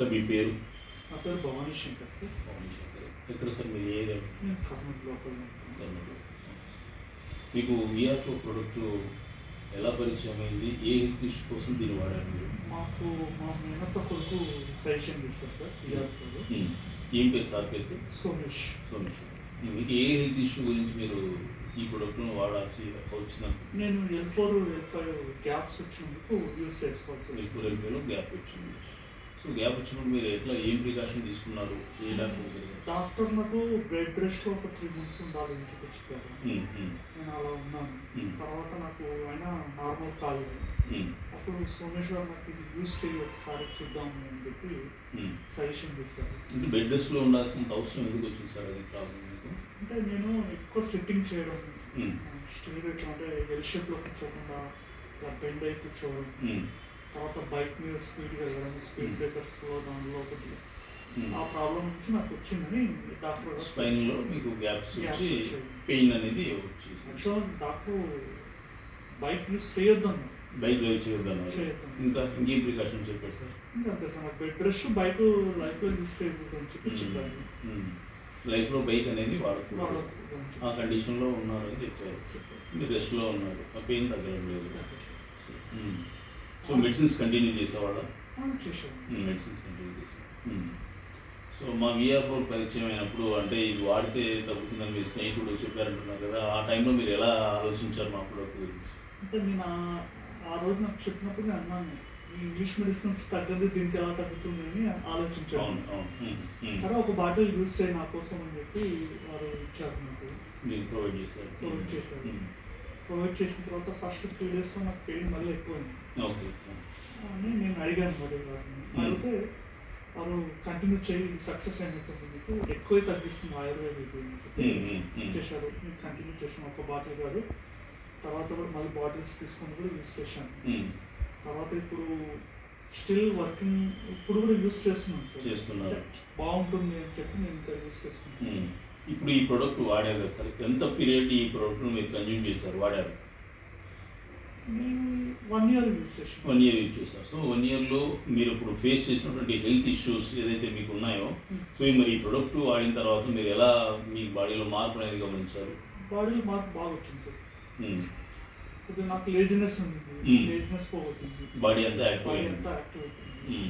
Sir మీ పేరు? నా పేరు భవానీ శంకర్ సార్. పవన్ శంకర్. ఎక్కడ సార్ మీరు ఏ కర్నూలు ఉంటాను. కర్నూలు. మీకు విఆర్ఓ ప్రోడక్ట్ ఎలా పరిచయం అయింది? ఏ హెల్త్ ఇష్యూ కోసం దీన్ని వాడారు మీరు? మాకు మా మేనత్త కొడుకు సజెషన్ చేశారు సార్ పిఆర్ఓలో ఉమ్. ఏం పేరు సార్ పేరు? సోమేష్. సోమేష్. మీకు ఏ హెల్త్ ఇష్యూ గురించి మీరు ఈ ప్రోడక్ట్ను వాడాల్సి వచ్చిన? నేను L four L five gaps వచ్చినందుకు యూస్ చేసుకోవాల్సి వచ్చింది ఎక్కువ రెండులో గ్యాప్ వచ్చింది. సో గ్యాప్ వచ్చినప్పుడు మీరు ఎట్లా ఏం ప్రికాషన్ తీసుకున్నారు? ఏ డాక్టర్ డాక్టర్ నాకు బెడ్ రెస్ట్ ఒక త్రీ మంత్స్ ఉండాలని చెప్పి చెప్పారు నేను అలా ఉన్నాను. తర్వాత నాకు అయినా నార్మల్ కాలేదు. అప్పుడు సోమేష్ గారు నాకు ఇది యూస్ చేయి ఒకసారి చూద్దాము అని చెప్పి సజెషన్ చేశారు. బెడ్ రెస్ట్లో ఉండాల్సినంత అవసరం ఎందుకు వచ్చింది సార్? అది ప్రాబ్లం మీకు? అంటే నేను ఎక్కువ సెట్టింగ్ చేయడం. స్టీల్ ఎట్లా అంటే ఎల్ షేప్లో కూర్చోకుండా ఇలా బెండ్ అయి కూర్చోవడం. తర్వాత బైక్ మీద స్పీడ్గా వెళ్ళడం స్పీడ్. బ్రేకర్స్లో దానిలో కొద్దిగా. ఆ ప్రాబ్లం నుంచి నాకు వచ్చిందని డాక్టర్ స్పైన్లో మీకు గ్యాప్స్ వచ్చి. పెయిన్ అనేది యాక్చువల్ డాక్టర్ బైక్ యూస్ చేయొద్దు అన్నారు బైక్ డ్రైవ్ చేయొద్దన్నారు. చేయొద్దు. ఇంకా ఇంకేం ప్రికాషన్ చెప్పారు సార్? ఇంకా అంతే సార్ నాకు బెడ్ రెస్ట్ బైక్ లైఫ్లో యూస్ చేయకూడదు అని చెప్పి చెప్పాను లైఫ్లో బైక్ అనేది వాడకూడదు. ఆ కండిషన్లో ఉన్నారు అని చెప్పారు. మీరు రెస్ట్లో ఉన్నారు. ఆ పెయిన్ తగ్గడం లేదు. సో మెడిసిన్స్ కంటిన్యూ చేసేవాళ్ళ మెడిసిన్స్ కంటిన్యూ చేసాం సో మా విఆర్ ఫోర్ పరిచయం అయినప్పుడు అంటే ఇది వాడితే తగ్గుతుందని మీ స్నేహితుడు చెప్పారంటున్నారు కదా ఆ టైంలో మీరు ఎలా ఆలోచించారు మా ప్రోడక్ట్ గురించి? అంటే నేను ఆ- రోజు నాకు చెప్పినప్పుడు నేను అన్నాను ఈ ఇంగ్లీష్ మెడిసిన్స్ తగ్గదు దీనికి ఎలా తగ్గుతుంది అని ఆలోచించాను. ఉమ్, ఉమ్. సరే ఒక బాటిల్ యూస్ చేయి నా కోసం అని చెప్పి వారు ఇచ్చారు నాకు. ప్రొవైడ్ చేశారు. Provide చేశారు. ప్రొవైడ్ చేసిన తర్వాత ఫస్ట్ త్రీ డేస్లో నాకు పెయిన్ మళ్ళీ ఎక్కువైంది. అని నేను అడిగాను మరి వారిని. అడిగితే వారు కంటిన్యూ చేయి సక్సెస్ అయినట్టుంది మీకు. ఎక్కువ తగ్గిస్తుంది ఉమ్. చేశారు. నేను కంటిన్యూ చేసాను ఒక బాటిల్ కాదు. తర్వాత కూడా మళ్ళీ బాటిల్స్ తీసుకొని కూడా యూస్ చేశాను. తర్వాత ఇప్పుడు స్టిల్ వర్కింగ్ ఇప్పుడు కూడా యూస్ చేస్తున్నాను సార్. బాగుంటుంది అని చెప్పి నేను ఇంకా యూస్ చేసుకుంటాను. ఇప్పుడు ఈ ప్రోడక్ట్ వాడారు కదా సార్? ఎంత పీరియడ్ ఈ ప్రోడక్ట్ను మీరు కన్జ్యూమ్ చేశారు వాడారు? వన్ ఇయర్ యూస్ చేసాను వన్ ఇయర్ యూజ్ చేశారు. సో వన్ ఇయర్లో మీరు ఇప్పుడు ఫేస్ చేసినటువంటి హెల్త్ ఇష్యూస్ ఏదైతే మీకు ఉన్నాయో సో ఈ మరి ఈ ప్రోడక్ట్ వాడిన తర్వాత మీరు ఎలా మీ బాడీలో మార్పు అనేది గమనించారు? బాడీలో మార్పు బాగా వచ్చింది సార్. కొద్దిగా నాకు లేజినెస్ ఉంది. Hmm. లేజినెస్ పోగొట్టింది. బాడీ అంతా యాక్టివ్ అంతా యాక్టివ్ అవుతుంది.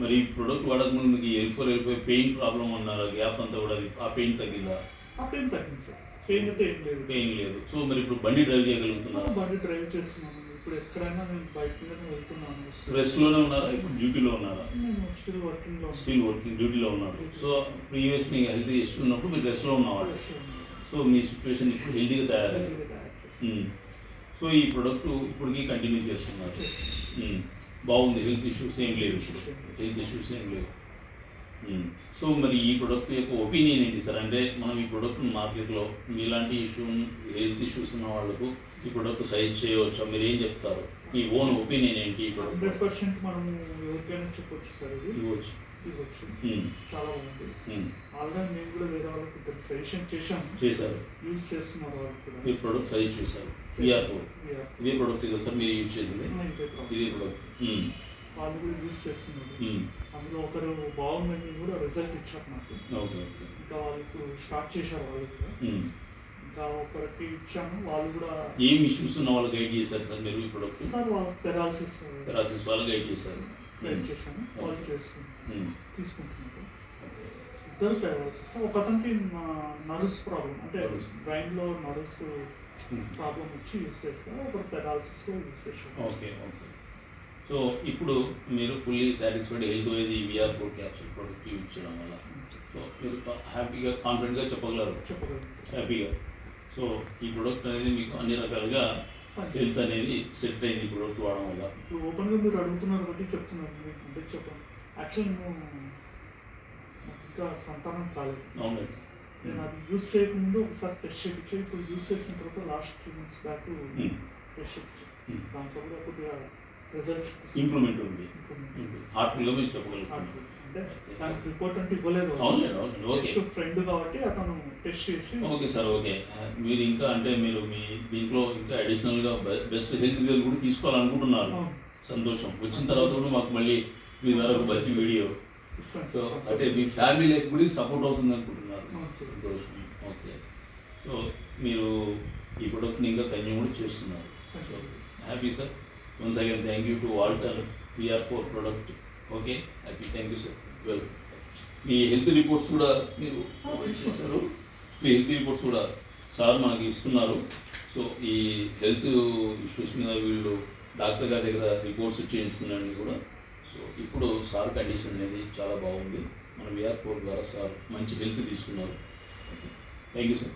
మరి ఈ ప్రోడక్ట్ వాడకముందు మీకు L four L five pain problem అన్నారు గ్యాప్ అంతా కూడా అది- ఆ పెయిన్ తగ్గిందా? ఆ పెయిన్ తగ్గింది సార్. పెయిన్ అయితే ఏం లేదు. పెయిన్ లేదు. సో మరి ఇప్పుడు బండి డ్రైవ్ చేయగలుగుతున్నారు? బండి డ్రైవ్ చేస్తున్నాను ఇప్పుడు ఎక్కడైనా నేను బైక్ మీద వెళ్తున్నాను రెస్ట్లోనే ఉన్నారా? ఇప్పుడు డ్యూటీలో ఉన్నారా? నేను స్టిల్ వర్కింగ్లో స్టిల్ వర్కింగ్ డ్యూటీలో ఉన్నారు. సో ప్రీవియస్ మీ హెల్త్ ఇష్యూ ఉన్నప్పుడు మీరు రెస్ట్లో ఉన్నవాళ్ళు. సో మీ సిచ్యువేషన్ ఇప్పుడు హెల్తీగా తయారైంది. సో ఈ ప్రోడక్ట్ ఇప్పటికీ కంటిన్యూ చేస్తున్నారు. ఉమ్. బాగుంది హెల్త్ ఇష్యూస్ ఏం లేవు హెల్త్ ఇష్యూస్ ఏం లేవు. సో మరి ఈ ప్రోడక్ట్ యొక్క ఒపీనియన్ ఏంటి సార్ అంటే మనం ఈ ప్రోడక్ట్ మార్కెట్లో మీలాంటి ఇష్యూ హెల్త్ ఇష్యూస్ ఉన్న వాళ్ళకు ఈ ప్రోడక్ట్ సజెస్ట్ చేయవచ్చా? మీరు ఏం చెప్తారు? మీ ఓన్ ఒపీనియన్ ఏంటి ఈ హండ్రెడ్ ప్రోడక్ట్ పర్సెంట్ మనం ఎవరికైనా చెప్పొచ్చు సార్ ఇది. ఇవ్వచ్చు. ఇవ్వచ్చు. ఉమ్. చాలా బాగుంది. ఉమ్. ఆల్రెడీ నేను కూడా వేరే వాళ్ళకి ఇద్దరు సజెషన్ చేశాను చేశారు. యూజ్ చేస్తున్నారు వాళ్ళు కూడా. మీరు ప్రోడక్ట్ సజెస్ట్ చేశారు. ఇదే ప్రోడక్ట్ కదా సార్ మీరు యూజ్ చేసింది? ఇదే. ఇదే ప్రోడక్ట్. వాళ్ళు కూడా యూజ్ చేస్తున్నారు. ఉమ్. అందులో ఒకరు బాగుందని కూడా రిజల్ట్ ఇచ్చారు నాకు. ఇంకా వాళ్ళు ఇప్పుడు స్టార్ట్ చేశారు వాళ్ళు కూడా. ఉమ్. ఇంకా ఒకరికి ఇచ్చాను వాళ్ళు కూడా ఏం ఇష్యూస్ ఉన్న వాళ్ళు గైడ్ చేశారు సార్ మీరు ప్రోడక్ట్ సార్ వాళ్ళు పెరాలసిస్ రాసిస్ వాళ్ళు గైడ్ చేశారు. గైడ్ చేశాను వాళ్ళు చేస్తున్నారు. తీసుకుంటున్నారు. ఇద్దరు పెరాలసిస్ ఒక అతనికి నర్వ్స్ ప్రాబ్లం అంటే Nerves. బ్రెయిన్లో నర్వ్స్ ఉమ్. ప్రాబ్లం వచ్చి యూస్ చేస్తారు ఒకరు పెరాలసిస్లో యూస్ చేశారు. ఓకే ఓకే సో ఇప్పుడు మీరు ఫుల్లీ సాటిస్ఫైడ్ హెల్త్ వైజ్ ఈ VR four capsule product use చేయడం వల్ల. సో మీరు హ్యాపీగా కాన్ఫిడెంట్గా చెప్పగలరు. హ్యాపీగా సో ఈ ప్రోడక్ట్ అనేది మీకు అన్ని రకాలుగా హెల్త్ అనేది సెట్ అయింది ఈ ప్రోడక్ట్ వాడడం వల్ల. ఇప్పుడు ఓపెన్గా మీరు అడుగుతున్నారు కాబట్టి చెప్తున్నాను. మీకు అంటే చెప్పండి. యాక్చువల్ నేను ఇంకా సంతానం కాలేదు. అవును నేను అది యూస్ చేయకముందు ఒకసారి టెస్ట్ చేయించి ఇప్పుడు యూస్ చేసిన తర్వాత last three months back. Test చేయించి. Hmm. దాంట్లో కూడా కొద్దిగా ఇంప్రూవ్మెంట్ ఉంది. హార్ట్ఫుల్గా మీరు చెప్పగలుగుతారు అంటే దానికి రిపోర్ట్ అంటే ఇవ్వలేదు. ఫ్రెండ్ కాబట్టి అతను టెస్ట్ చేసి ఓకే సార్ ఓకే మీరు ఇంకా అంటే మీరు మీ దీంట్లో ఇంకా అడిషనల్గా బెస్ట్ హెల్త్ రిజల్ట్ కూడా తీసుకోవాలనుకుంటున్నారు. సంతోషం. వచ్చిన తర్వాత కూడా మాకు మళ్ళీ మీ ద్వారా ఒక మంచి వీడియో సో. అంటే మీ ఫ్యామిలీ లైఫ్ కూడా సపోర్ట్ అవుతుంది అనుకుంటున్నారు. సంతోషం. ఓకే సో మీరు ఈ ప్రొడక్ట్ని ఇంకా కంటిన్యూ కూడా చేస్తున్నారు. So happy sir once again thank you to Walter VR four product okay happy thank you sir well me health reports కూడా మీరు ఇచ్చేసారు మీ హెల్త్ రిపోర్ట్స్ కూడా సార్ మనకి ఇస్తున్నారు. సో ఈ హెల్త్ ఇష్యూస్ మీద వీళ్ళు డాక్టర్ గారి దగ్గర రిపోర్ట్స్ చేయించుకున్నారని కూడా. సో ఇప్పుడు సార్ కండిషన్ అనేది చాలా బాగుంది. మన విఆర్ ఫోర్ ద్వారా సార్ మంచి హెల్త్ తీసుకున్నారు. Okay thank you sir